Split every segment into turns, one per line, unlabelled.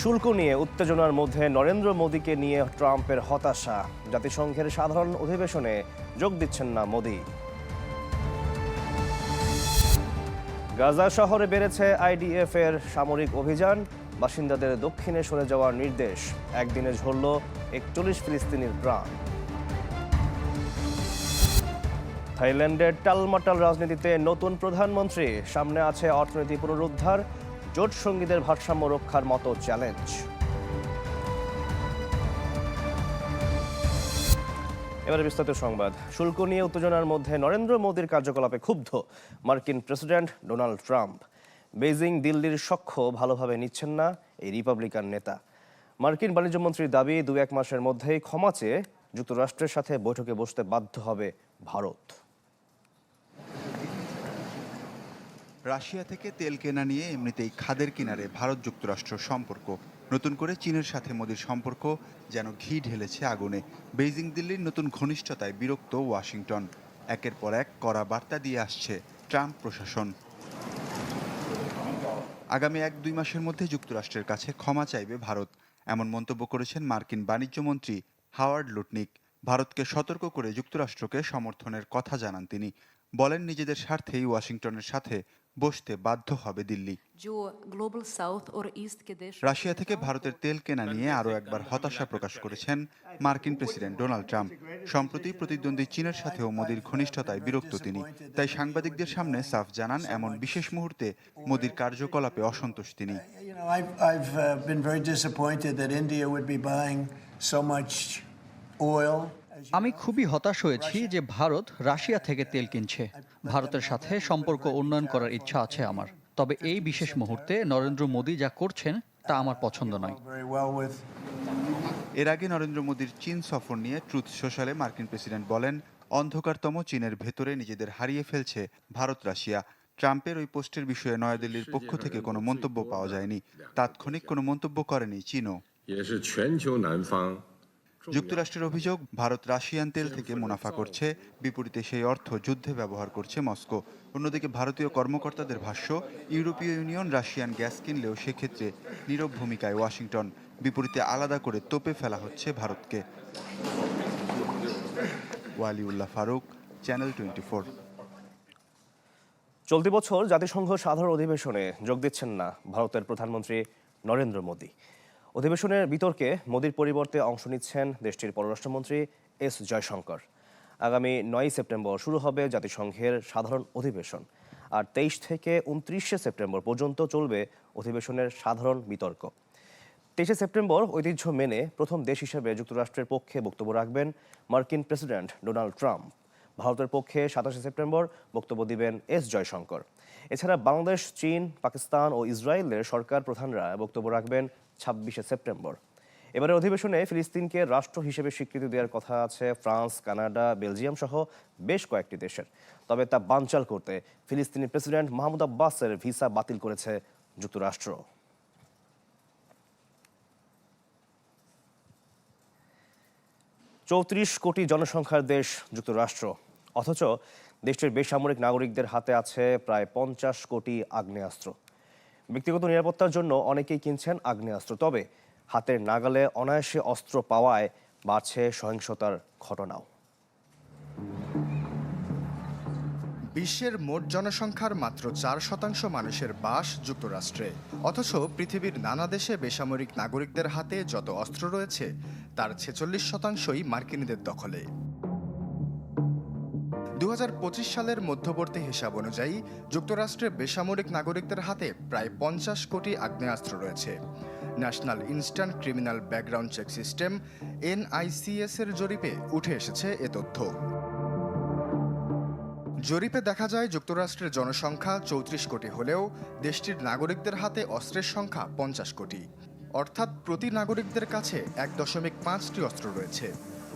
শুল্ক নিয়ে উত্তেজনার মধ্যে নরেন্দ্র মোদীকে নিয়ে ট্রাম্পের হতাশা। জাতিসংঘের সাধারণ অধিবেশনে যোগ দিচ্ছেন না মোদী। গাজা শহরে বেড়েছে আইডিএফ এর সামরিক অভিযান। বাসিন্দাদের দক্ষিণে সরে যাওয়ার নির্দেশ। একদিনে ঝরল একচল্লিশ ফিলিস্তিনির প্রাণ। থাইল্যান্ডের টালমাটাল রাজনীতিতে নতুন প্রধানমন্ত্রী। সামনে আছে অর্থনীতি পুনরুদ্ধার। জোট সঙ্গীদের ভারসাম্য রক্ষার মতো চ্যালেঞ্জ। এবারে বিস্তারিত সংবাদ। শুল্ক নিয়ে উত্তেজনার মধ্যে নরেন্দ্র মোদীর কার্যকলাপে ক্ষুব্ধ মার্কিন প্রেসিডেন্ট ডোনাল্ড ট্রাম্প। বেইজিং দিল্লির সখ্য ভালোভাবে নিচ্ছেন না এই রিপাবলিকান নেতা। মার্কিন বাণিজ্যমন্ত্রীর দাবি দু এক মাসের মধ্যেই ক্ষমা চেয়ে যুক্তরাষ্ট্রের সাথে বৈঠকে বসতে বাধ্য হবে ভারত।
রাশিয়া থেকে তেল কেনা নিয়ে এমনিতেই খাদের কিনারে ভারত যুক্তরাষ্ট্র সম্পর্ক। নতুন করে চীনের সাথে মোদির সম্পর্ক যেন ঘি ঢেলেছে আগুনে। বেইজিং দিল্লির নতুন ঘনিষ্ঠতায় বিরক্ত ওয়াশিংটন। একের পর এক কড়া বার্তা দিয়ে আসছে ট্রাম্প প্রশাসন। আগামী এক দুই মাসের মধ্যে যুক্তরাষ্ট্রের কাছে ক্ষমা চাইবে ভারত। এমন মন্তব্য করেছেন মার্কিন বাণিজ্যমন্ত্রী হাওয়ার্ড লুটনিক। ভারতকে সতর্ক করে যুক্তরাষ্ট্রকে সমর্থনের কথা জানান তিনি। বলেন, নিজেদের স্বার্থেই ওয়াশিংটনের সাথে বসতে বাধ্য হবে দিল্লি। রাশিয়া থেকে ভারতের তেল কেনা নিয়ে আরও একবার হতাশা প্রকাশ করেছেন মার্কিন প্রেসিডেন্ট ডোনাল্ড ট্রাম্প। সম্প্রতি প্রতিদ্বন্দ্বী চীনের সাথেও মোদির ঘনিষ্ঠতায় বিরক্ত তিনি। তাই সাংবাদিকদের সামনে সাফ জানান এমন বিশেষ মুহূর্তে মোদির কার্যকলাপে অসন্তোষ তিনি।
Oil
আমি খুবই হতাশ হয়েছি যে ভারত রাশিয়া থেকে তেল কিনছে। ভারতের সাথে সম্পর্ক উন্নয়ন করার ইচ্ছা আছে আমার। তবে এই বিশেষ মুহূর্তে নরেন্দ্র মোদী যা করছেন তা আমার পছন্দ নয়।
এর আগে নরেন্দ্র মোদীর চীন সফর নিয়ে ট্রুথ সোশ্যালে মার্কিন প্রেসিডেন্ট বলেন অন্ধকারতম চীনের ভেতরে নিজেদের হারিয়ে ফেলছে ভারত রাশিয়া। ট্রাম্পের ওই পোস্টের বিষয়ে নয়াদিল্লির পক্ষ থেকে কোনো মন্তব্য পাওয়া যায়নি। তাৎক্ষণিক কোনো মন্তব্য করেনি চীনও। যুক্তরাষ্ট্রের অভিযোগ ভারত রাশিয়ান তেল থেকে মুনাফা করছে বিপরীতে সেই অর্থ যুদ্ধে ব্যবহার করছে মস্কো। অন্যদিকে ভারতীয় কর্মকর্তাদের ভাষ্য ইউরোপীয় ইউনিয়ন রাশিয়ান গ্যাস কিনলেও সেক্ষেত্রে নীরব ভূমিকায় ওয়াশিংটন বিপরীতে আলাদা করে তোপে ফেলা হচ্ছে ভারতকে। ওয়ালিউল্লাহ ফারুক চ্যানেল টোয়েন্টি
চলতি বছর জাতিসংঘ সাধারণ অধিবেশনে যোগ দিচ্ছেন না ভারতের প্রধানমন্ত্রী নরেন্দ্র মোদী। অধিবেশনের বিতর্কে মোদীর পরিবর্তে অংশ নিচ্ছেন দেশটির পররাষ্ট্রমন্ত্রী এস জয়শঙ্কর। আগামী নয় সেপ্টেম্বর শুরু হবে জাতিসংঘের সাধারণ অধিবেশন। আর তেইশ থেকে উনত্রিশে সেপ্টেম্বর পর্যন্ত চলবে অধিবেশনের সাধারণ বিতর্ক। তেইশে সেপ্টেম্বর ঐতিহ্য মেনে প্রথম দেশ হিসেবে যুক্তরাষ্ট্রের পক্ষে বক্তব্য রাখবেন মার্কিন প্রেসিডেন্ট ডোনাল্ড ট্রাম্প। ভারতের পক্ষে সাতাশে সেপ্টেম্বর বক্তব্য দিবেন এস জয়শঙ্কর। এছাড়া বাংলাদেশ, চীন, পাকিস্তান ও ইসরায়েলের সরকার প্রধানরা বক্তব্য রাখবেন ছাব্বিশে সেপ্টেম্বর। এবারের অধিবেশনে ফিলিস্তিনকে রাষ্ট্র হিসেবে স্বীকৃতি দেওয়ার কথা আছে ফ্রান্স, কানাডা, বেলজিয়াম সহ বেশ কয়েকটি দেশের। তবে তা বানচাল করতে ফিলিস্তিনি প্রেসিডেন্ট মাহমুদ আব্বাসের ভিসা বাতিল করেছে যুক্তরাষ্ট্র। চৌত্রিশ কোটি জনসংখ্যার দেশ যুক্তরাষ্ট্র। অথচ দেশটির বেসামরিক নাগরিকদের হাতে আছে প্রায় পঞ্চাশ কোটি আগ্নেয়াস্ত্র। ব্যক্তিগত নিরাপত্তার জন্য অনেকেই কিনছেন আগ্নেয়াস্ত্র, তবে হাতের নাগালে অনায়াসে অস্ত্র পাওয়ায় বাড়ছে সহিংসতার ঘটনাও।
বিশ্বের মোট জনসংখ্যার মাত্র চার শতাংশ মানুষের বাস যুক্তরাষ্ট্রে। অথচ পৃথিবীর নানা দেশে বেসামরিক নাগরিকদের হাতে যত অস্ত্র রয়েছে, তার ছেচল্লিশ শতাংশই মার্কিনীদের দখলে। দু হাজার পঁচিশ সালের মধ্যবর্তী হিসাব অনুযায়ী যুক্তরাষ্ট্রে বেসামরিক নাগরিকদের হাতে প্রায় পঞ্চাশ কোটি আগ্নেয়াস্ত্র রয়েছে। National instant criminal background check system NICS এর জরিপে উঠে এসেছে এ তথ্য। জরিপে দেখা যায়, যুক্তরাষ্ট্রের জনসংখ্যা চৌত্রিশ কোটি হলেও দেশটির নাগরিকদের হাতে অস্ত্রের সংখ্যা পঞ্চাশ কোটি। অর্থাৎ প্রতি নাগরিকদের কাছে এক দশমিক পাঁচটি অস্ত্র রয়েছে।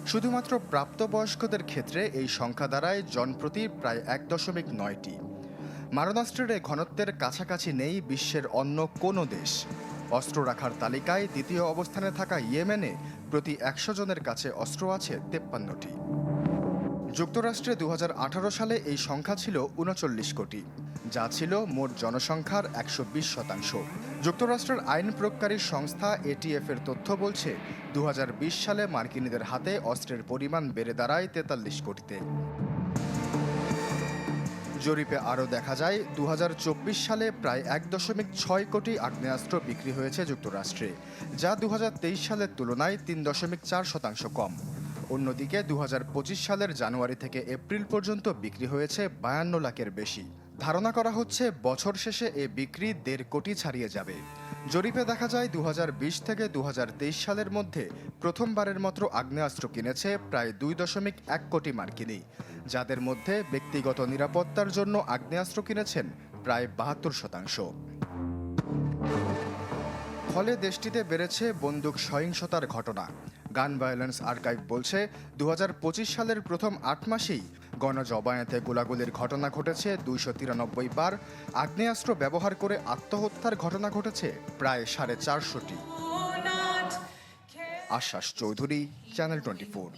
শুধুমাত্র প্রাপ্তবয়স্কদের ক্ষেত্রে এই সংখ্যা দাঁড়ায় জনপ্রতি প্রায় এক দশমিক নয়টি। মারণাস্ত্রের ঘনত্বের কাছাকাছি নেই বিশ্বের অন্য কোনো দেশ। অস্ত্র রাখার তালিকায় দ্বিতীয় অবস্থানে থাকা ইয়েমেনে প্রতি একশো জনের কাছে অস্ত্র আছে তেপ্পান্নটি। যুক্তরাষ্ট্রে দু হাজার আঠারো সালে এই সংখ্যা ছিল উনচল্লিশ কোটি, যা ছিল মোট জনসংখ্যার একশো বিশ শতাংশ। যুক্তরাষ্ট্রের আইন প্রয়োগকারী সংস্থা এটিএফ এর তথ্য বলছে দু হাজার বিশ সালে মার্কিনীদের হাতে অস্ত্রের পরিমাণ বেড়ে দাঁড়ায় তেতাল্লিশ কোটিতে। জরিপে আরও দেখা যায় দু হাজার চব্বিশ সালে প্রায় এক দশমিক ছয় কোটি আগ্নেয়াস্ত্র বিক্রি হয়েছে যুক্তরাষ্ট্রে, যা দু হাজার তেইশ সালের তুলনায় তিন দশমিক চার শতাংশ কম। অন্যদিকে দু হাজার পঁচিশ সালের জানুয়ারি থেকে এপ্রিল পর্যন্ত বিক্রি হয়েছে বায়ান্ন লাখের বেশি। ধারণা করা হচ্ছে বছর শেষে এ বিক্রি দেড় কোটি ছাড়িয়ে যাবে। জরিপে দেখা যায় দু হাজার বিশ থেকে দু হাজার তেইশ সালের মধ্যে প্রথমবারের মতো আগ্নেয়াস্ত্র কিনেছে প্রায় দুই দশমিক এক কোটি মার্কিনী। যাদের মধ্যে ব্যক্তিগত নিরাপত্তার জন্য আগ্নেয়াস্ত্র কিনেছেন প্রায় বাহাত্তর শতাংশ। ফলে দেশটিতে বেড়েছে বন্দুক সহিংসতার ঘটনা। গান ভায়োলেন্স আর্কাইভ বলছে দু হাজার পঁচিশ সালের প্রথম আট মাসেই গণজবায়াতে গোলাগুলির ঘটনা ঘটেছে দুইশো তিরানব্বই বার। আগ্নেয়াস্ত্র ব্যবহার করে আত্মহত্যার ঘটনা ঘটেছে প্রায় সাড়ে চারশোটি। আশ্বাস চৌধুরী চ্যানেল টোয়েন্টি ফোর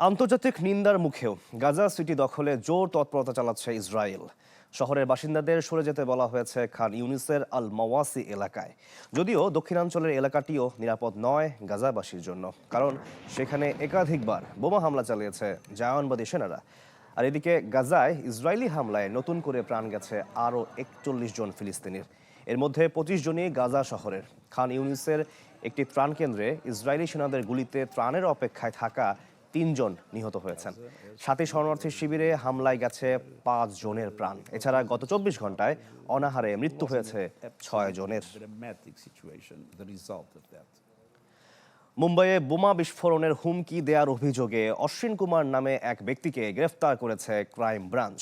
আন্তর্জাতিক নিন্দার মুখেও গাজা সিটি দখলে জোর তৎপরতা চালাচ্ছে ইসরায়েল। শহরের বাসিন্দাদের সরে যেতে বলা হয়েছে খান ইউনিসের আল মাওয়াসি এলাকায়। যদিও দক্ষিণাঞ্চলের এলাকাটিও নিরাপদ নয় গাজাবাসীর জন্য, কারণ সেখানে একাধিকবার বোমা হামলা চালিয়েছে জায়নবাদী সেনারা। আর এদিকে গাজায় ইসরায়েলি হামলায় নতুন করে প্রাণ গেছে আরও একচল্লিশ জন ফিলিস্তিনির। এর মধ্যে পঁচিশ জনই গাজা শহরের। খান ইউনিসের একটি ত্রাণ কেন্দ্রে ইসরায়েলি সেনাদের গুলিতে ত্রাণের অপেক্ষায় থাকা তিনজন নিহত হয়েছেন। সাথে শরণার্থী শিবিরে হামলায় গেছে পাঁচ জনের প্রাণ। এছাড়া গত চব্বিশ ঘন্টায় অনাহারে মৃত্যু হয়েছে ছয় জনের. মুম্বাইয়ে বোমা বিস্ফোরণের হুমকি দেওয়ার অভিযোগে অশ্বিন কুমার নামে এক ব্যক্তিকে গ্রেফতার করেছে ক্রাইম ব্রাঞ্চ।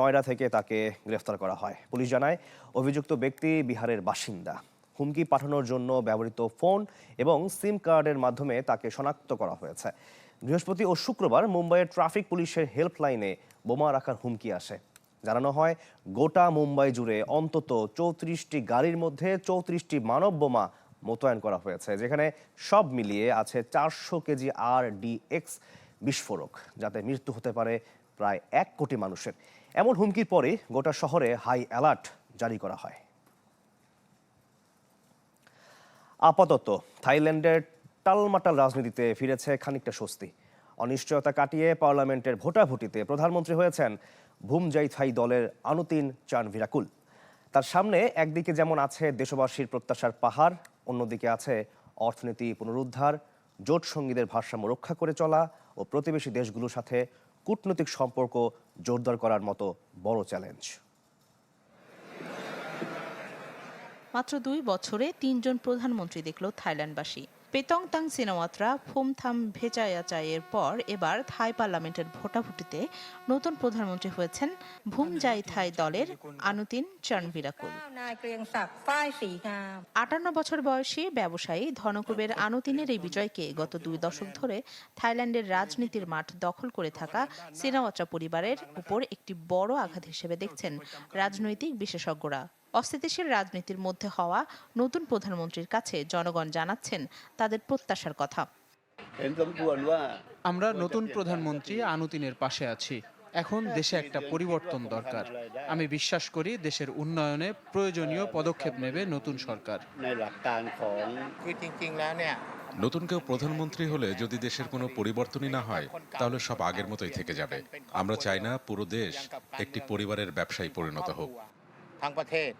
নয়ডা থেকে তাকে গ্রেফতার করা হয়। পুলিশ জানায়, অভিযুক্ত ব্যক্তি বিহারের বাসিন্দা। হুমকি পাঠানোর জন্য ব্যবহৃত ফোন এবং সিম কার্ডের মাধ্যমে তাকে শনাক্ত করা হয়েছে। বৃহস্পতি ও শুক্রবার মুম্বাইয়ের ট্রাফিক পুলিশের হেল্পলাইনে বোমা রাখার হুমকি আসে। জানানো হয়, গোটা মুম্বাই জুড়ে অন্তত চৌত্রিশটি গাড়ির মধ্যে চৌত্রিশটি মানব বোমা মোতায়েন করা হয়েছে, যেখানে সব মিলিয়ে আছে চারশো কেজি আর ডি এক্স বিস্ফোরক, যাতে মৃত্যু হতে পারে প্রায় এক কোটি মানুষের। এমন হুমকির পরে গোটা শহরে হাই অ্যালার্ট জারি করা হয়। আপাতত থাইল্যান্ডের টালমাটাল রাজনীতিতে ফিরেছে খানিকটা স্বস্তি। অনিশ্চয়তা কাটিয়ে পার্লামেন্টের ভোটাভুটিতে প্রধানমন্ত্রী হয়েছেন ভুমজাই থাই দলের আনুতিন চান ভিরাকুল তার সামনে একদিকে যেমন আছে দেশবাসীর প্রত্যাশার পাহাড়, অন্যদিকে আছে অর্থনীতি পুনরুদ্ধার, জোট সঙ্গীদের ভারসাম্য রক্ষা করে চলা ও প্রতিবেশী দেশগুলোর সাথে কূটনৈতিক সম্পর্ক জোরদার করার মতো বড় চ্যালেঞ্জ।
মাত্র দুই বছরে তিনজন প্রধানমন্ত্রী দেখল থাইল্যান্ডবাসী। পেতং তাং সিনাওয়াত্রা ফোমথাম ভেচায়াচাইয়ের পর এবার থাই পার্লামেন্টের ভোটাভুটিতে নতুন প্রধানমন্ত্রী হয়েছেন ভুমজাই থাই দলের আনুতিন
চানবিরাকুল
আটান্ন বছর বয়সী ব্যবসায়ী ধনকুবের আনুতিনের এই বিজয়কে গত দুই দশক ধরে থাইল্যান্ডের রাজনীতির মাঠ দখল করে থাকা সিনাওয়াত্রা পরিবারের উপর একটি বড় আঘাত হিসেবে দেখছেন রাজনৈতিক বিশেষজ্ঞরা। অস্থিতিশীল রাজনীতির মধ্যে হওয়া নতুন প্রধানমন্ত্রীর কাছে জনগণ জানাচ্ছেন তাদের প্রত্যাশার কথা।
আমরা নতুন প্রধানমন্ত্রী আনুতিনের পাশে আছি। এখন দেশে একটা পরিবর্তন দরকার। আমি বিশ্বাস করি দেশের উন্নয়নে প্রয়োজনীয় পদক্ষেপ নেবে নতুন সরকার।
নতুন কেউ প্রধানমন্ত্রী হলে যদি দেশের কোনো পরিবর্তনই না হয় তাহলে সব আগের মতোই থেকে যাবে। আমরা চাই না পুরো দেশ একটি পরিবারের ব্যবসায়ী পরিণত হোক।
ทั้งประเทศ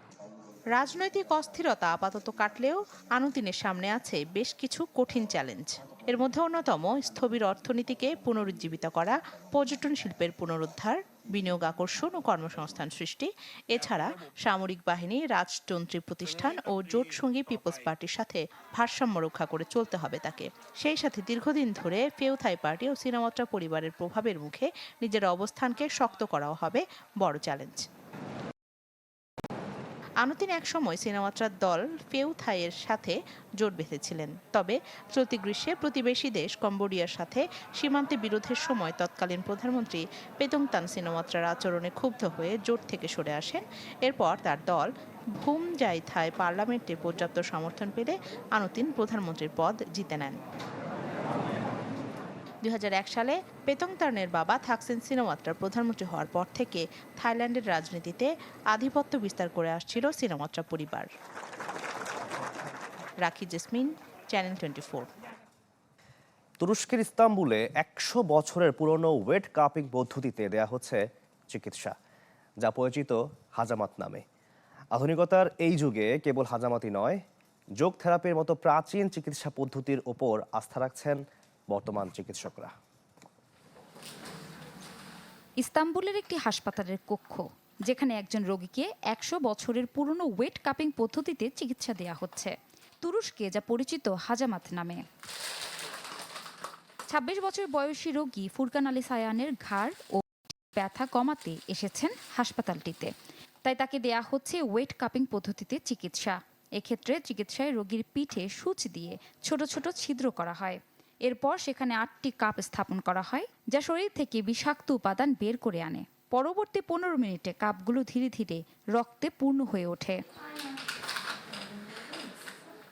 রাজনৈতিক অস্থিরতা আপাতত কাটলেও আনুতিনের সামনে আছে বেশ কিছু কঠিন চ্যালেঞ্জ এর মধ্যে অন্যতম স্থবির অর্থনীতিকে পুনরুজ্জীবিত করা পর্যটন শিল্পের পুনরুদ্ধার বিনিয়োগ আকর্ষণ ও কর্মসংস্থান সৃষ্টি এছাড়া সামরিক বাহিনী রাজতন্ত্রী প্রতিষ্ঠান ও জোটসঙ্গী পিপলস পার্টির সাথে ভারসাম্য রক্ষা করে চলতে হবে তাকে সেই সাথে দীর্ঘদিন ধরে ফেউথাই পার্টি ও সিনামাত্রা পরিবারের প্রভাবের মুখে নিজের অবস্থানকে শক্ত করাও হবে বড় চ্যালেঞ্জ আনুতিন একসময় সিনেমাত্রার দল ফেউথাইয়ের সাথে জোট বেঁধেছিলেন। তবে চলতি গ্রীষ্মে প্রতিবেশী দেশ কম্বোডিয়ার সাথে সীমান্তে বিরোধের সময় তৎকালীন প্রধানমন্ত্রী পেতংতান সিনেমাত্রার আচরণে ক্ষুব্ধ হয়ে জোট থেকে সরে আসেন। এরপর তার দল ভুম জাই থাই পার্লামেন্টে পর্যাপ্ত সমর্থন পেলে আনুতিন প্রধানমন্ত্রীর পদ জিতে নেন। দুই হাজার এক সালে পেতংতার্নের বাবা থাকসিন সিনেমাত্রার প্রধানমন্ত্রী হওয়ার পর থেকে থাইল্যান্ডের রাজনীতিতে আধিপত্য বিস্তার করে আসছিল সিনেমাত্রা পরিবার। রাখি জেসমিন চ্যানেল টোয়েন্টি
তুরস্কের ইস্তাম্বুলে একশো বছরের পুরনো ওয়েট কাপিং পদ্ধতিতে দেয়া হচ্ছে চিকিৎসা, যা পরিচিত হাজামাত নামে। আধুনিকতার এই যুগে কেবল হাজামাতই নয়, যোগ থেরাপির মতো প্রাচীন চিকিৎসা পদ্ধতির ওপর আস্থা রাখছেন বর্তমান চিকিৎসকরা।
ইস্তাম্বুলের একটি হাসপাতালের কক্ষ, যেখানে একজন রোগীকে একশো বছরের পুরনো ওয়েট কাপিং পদ্ধতিতে চিকিৎসা দেয়া হচ্ছে। তুরস্কে যা পরিচিত হাজামাত নামে। ছাব্বিশ বছর বয়সী রোগী ফুরকান আলী সায়ানের ঘাড় ও ব্যথা কমাতে এসেছেন হাসপাতালটিতে। তাই তাকে দেয়া হচ্ছে ওয়েট কাপিং পদ্ধতিতে চিকিৎসা। এক্ষেত্রে চিকিৎসায় রোগীর পিঠে সূচ দিয়ে ছোট ছোট ছিদ্র করা হয়। এরপর সেখানে আটটি কাপ স্থাপন করা হয়, যা শরীর থেকে বিষাক্ত উপাদান বের করে আনে। পরবর্তী পনেরো মিনিটে কাপগুলো ধীরে ধীরে রক্তে পূর্ণ হয়ে ওঠে।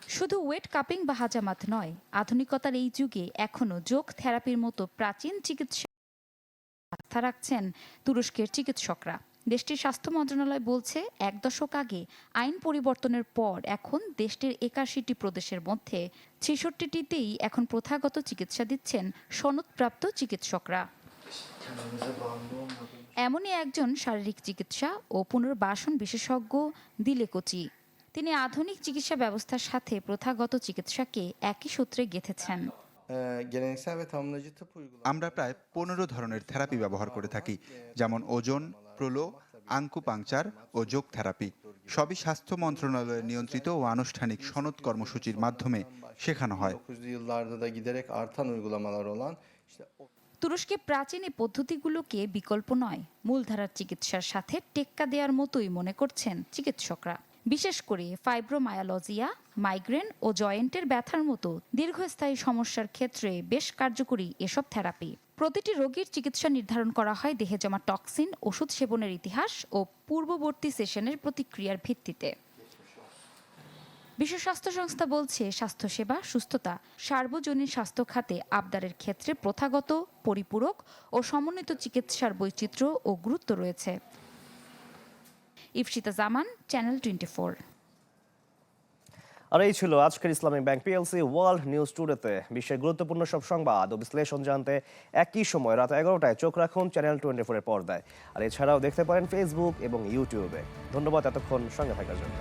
শুধু ওয়েট কাপিং বা হাজামাত নয়, আধুনিকতার এই যুগে এখনও যোগ থেরাপির মতো প্রাচীন চিকিৎসা রাখছেন তুরস্কের চিকিৎসকরা। দেশটির স্বাস্থ্য মন্ত্রণালয় বলছে, এক দশক আগে আইন পরিবর্তনের পর এখন দেশটির একাশিটি প্রদেশের মধ্যে ছেষট্টিটিতেই এখন প্রথাগত চিকিৎসা দিচ্ছেন সনদপ্রাপ্ত চিকিৎসকরা। এমনই একজন শারীরিক চিকিৎসা ও পুনর্বাসন বিশেষজ্ঞ দিলে কোচি। তিনি আধুনিক চিকিৎসা ব্যবস্থার সাথে প্রথাগত চিকিৎসাকে একই সূত্রে গেঁথেছেন।
আমরা প্রায় পনেরো ধরনের থেরাপি ব্যবহার করে থাকি, যেমন ওজন প্রলো, আঙ্কুপাংচার ও যোগ থেরাপি সবই স্বাস্থ্য মন্ত্রণালয়ের নিয়ন্ত্রিত ও আনুষ্ঠানিক সনদ কর্মসূচির মাধ্যমে শেখানো হয়।
তুরস্কে প্রাচীন এই পদ্ধতিগুলোকে বিকল্প নয়, মূলধারার চিকিৎসার সাথে টেক্কা দেওয়ার মতোই মনে করছেন চিকিৎসকরা। বিশেষ করে ফাইব্রোমায়ালজিয়া মাইগ্রেন ও জয়েন্টের ব্যথার মতো দীর্ঘস্থায়ী সমস্যার ক্ষেত্রে বেশ কার্যকরী এসব থেরাপি প্রতিটি রোগীর চিকিৎসা নির্ধারণ করা হয় দেহে জমা টক্সিন ওষুধ সেবনের ইতিহাস ও পূর্ববর্তী সেশনের প্রতিক্রিয়ার ভিত্তিতে। বিশ্ব স্বাস্থ্য সংস্থা বলছে, স্বাস্থ্যসেবা, সুস্থতা, সার্বজনীন স্বাস্থ্য খাতে আবদারের ক্ষেত্রে প্রথাগত, পরিপূরক ও সমন্বিত চিকিৎসার বৈচিত্র্য ও গুরুত্ব রয়েছে। ইফসিতা জামান চ্যানেল টোয়েন্টি ফোর
আর এই ছিল আজকের Islamic bank PLC world news টুডেতে। বিশ্বের গুরুত্বপূর্ণ সব সংবাদ ও বিশ্লেষণ জানতে একই সময় রাত এগারোটায় চোখ রাখুন চ্যানেল টোয়েন্টি ফোরের পর্দায়। আর এছাড়াও দেখতে পারেন ফেসবুক এবং ইউটিউবে ধন্যবাদ এতক্ষণ সঙ্গে থাকার জন্য।